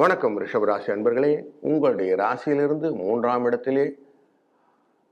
வணக்கம் ரிஷபராசி அன்பர்களே. உங்களுடைய ராசியிலிருந்து மூன்றாம் இடத்திலே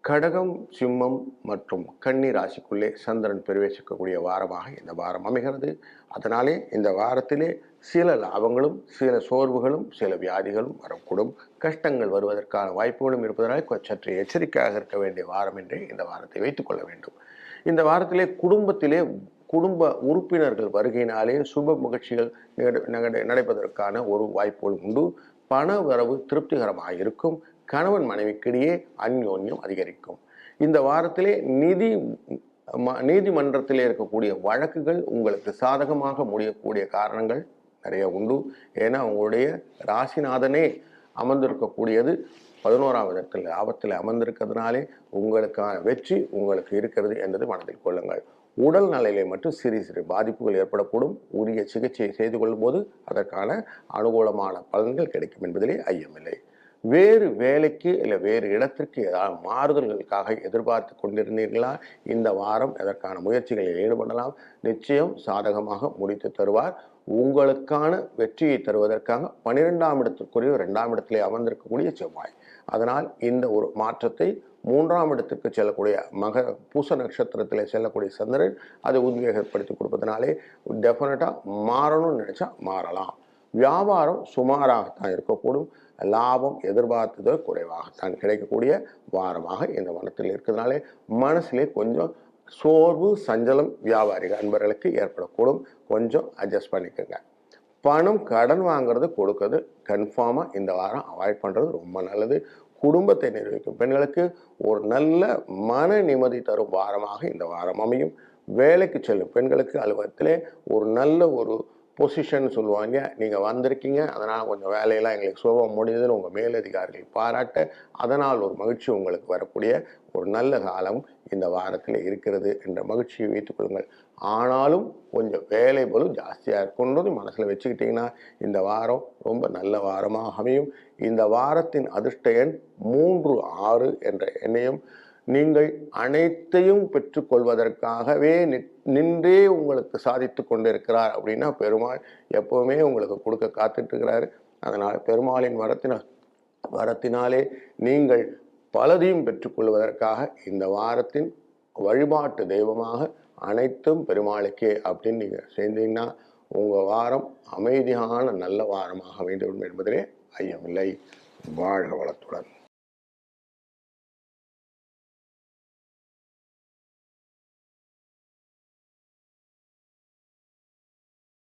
கடகம் சிம்மம் மற்றும் கன்னி ராசிக்குள்ளே சந்திரன் பிரவேசிக்கக்கூடிய வாரமாக இந்த வாரம் அமைகிறது. அதனாலே இந்த வாரத்திலே சில லாபங்களும் சில சோர்வுகளும் சில வியாதிகளும் வரக்கூடும். கஷ்டங்கள் வருவதற்கான வாய்ப்புகளும் இருப்பதனால் சற்று எச்சரிக்கையாக இருக்க வேண்டிய வாரம் என்றே இந்த வாரத்தை வைத்துக்கொள்ள வேண்டும். இந்த வாரத்திலே குடும்பத்திலே குடும்ப உறுப்பினர்கள் வருகையினாலே சுப முகழ்ச்சிகள் நிகழ- ஒரு வாய்ப்புகள் உண்டு. பண வரவு திருப்திகரமாக இருக்கும் கணவன் மனைவிக்கிடையே அந்யோன்யம் அதிகரிக்கும். இந்த வாரத்திலே நிதி ம- நீதிமன்றத்திலே இருக்கக்கூடிய வழக்குகள் உங்களுக்கு சாதகமாக முடியக்கூடிய காரணங்கள் நிறைய உண்டு. ஏன்னா உங்களுடைய ராசிநாதனே அமர்ந்திருக்கக்கூடியது பதினோராம் இடத்தில் ஆபத்தில் அமர்ந்திருக்கிறதுனாலே உங்களுக்கான வெற்றி உங்களுக்கு இருக்கிறது என்பது மனதில் கொள்ளுங்கள். உடல் நலையிலே மட்டும் சிறு சிறு பாதிப்புகள் ஏற்படக்கூடும். உரிய சிகிச்சையை செய்து கொள்ளும்போது அதற்கான அனுகூலமான பலன்கள் கிடைக்கும் என்பதிலே ஐயமில்லை வேறு வேலைக்கு இல்லை வேறு இடத்திற்கு ஏதாவது மாறுதல்களுக்காக எதிர்பார்த்து கொண்டிருந்தீர்களா? இந்த வாரம் அதற்கான முயற்சிகளில் ஈடுபடலாம். நிச்சயம் சாதகமாக முடித்து தருவார். உங்களுக்கான வெற்றியை தருவதற்காக பன்னிரெண்டாம் இடத்திற்குரிய ரெண்டாம் இடத்திலே அமர்ந்திருக்கக்கூடிய செவ்வாய். அதனால் இந்த ஒரு மாற்றத்தை மூன்றாம் இடத்திற்கு செல்லக்கூடிய மக பூச நட்சத்திரத்தில் செல்லக்கூடிய சந்திரன் அதை உத்வேகப்படுத்தி கொடுப்பதனாலே டெஃபினட்டாக மாறணும்னு நினச்சா மாறலாம். வியாபாரம் சுமாராகத்தான் இருக்கக்கூடும். லாபம் எதிர்பார்த்ததோ குறைவாகத்தான் கிடைக்கக்கூடிய வாரமாக இந்த மனத்தில் இருக்கிறதுனாலே மனசிலே கொஞ்சம் சோர்வு சஞ்சலம் வியாபாரிகள் அன்பர்களுக்கு ஏற்படக்கூடும். கொஞ்சம் அட்ஜஸ்ட் பண்ணிக்கோங்க. பணம் கடன் வாங்குறது கொடுக்கறது கன்ஃபார்மாக இந்த வாரம் அவாய்ட் பண்ணுறது ரொம்ப நல்லது. குடும்பத்தை நிர்வகிக்கும் பெண்களுக்கு ஒரு நல்ல மன நிம்மதி தரும் வாரமாக இந்த வாரம் அமையும். வேலைக்கு செல்லும் பெண்களுக்கு அலுவலகத்திலே ஒரு நல்ல ஒரு பொசிஷன் சொல்லுவாங்க. நீங்கள் வந்திருக்கீங்க. அதனால் கொஞ்சம் வேலையெல்லாம் எங்களுக்கு சுலபம் முடிஞ்சதுன்னு உங்கள் மேலதிகாரிகள் பாராட்ட அதனால் ஒரு மகிழ்ச்சி உங்களுக்கு வரக்கூடிய ஒரு நல்ல காலம் இந்த வாரத்தில் இருக்கிறது என்ற மகிழ்ச்சியை வைத்துக்கொள்ளுங்கள் ஆனாலும் கொஞ்சம் வேலை போலும் ஜாஸ்தியாக இருக்குன்றது மனசில் வச்சுக்கிட்டிங்கன்னா இந்த வாரம் ரொம்ப நல்ல வாரமாக அமையும். இந்த வாரத்தின் அதிர்ஷ்ட எண் மூன்று ஆறு என்ற எண்ணையும் நீங்கள் அனைத்தையும் பெற்றுக்கொள்வதற்காகவே நின்றே உங்களுக்கு சாதித்து கொண்டிருக்கிறார் அப்படின்னா பெருமாள் எப்பவுமே உங்களுக்கு கொடுக்க காத்துட்டு இருக்கிறாரு அதனால் பெருமாளின் வரத்தினால் வரத்தினாலே நீங்கள் பலதையும் பெற்றுக்கொள்வதற்காக இந்த வாரத்தின் வழிபாட்டு தெய்வமாக அனைத்தும் பெருமாளுக்கே அப்படின்னு நீங்கள் சேர்ந்தீங்கன்னா உங்கள் வாரம் அமைதியான நல்ல வாரமாக அமைந்துவிடும் என்பதிலே ஐயமில்லை. வாழ்க வளத்துடன்.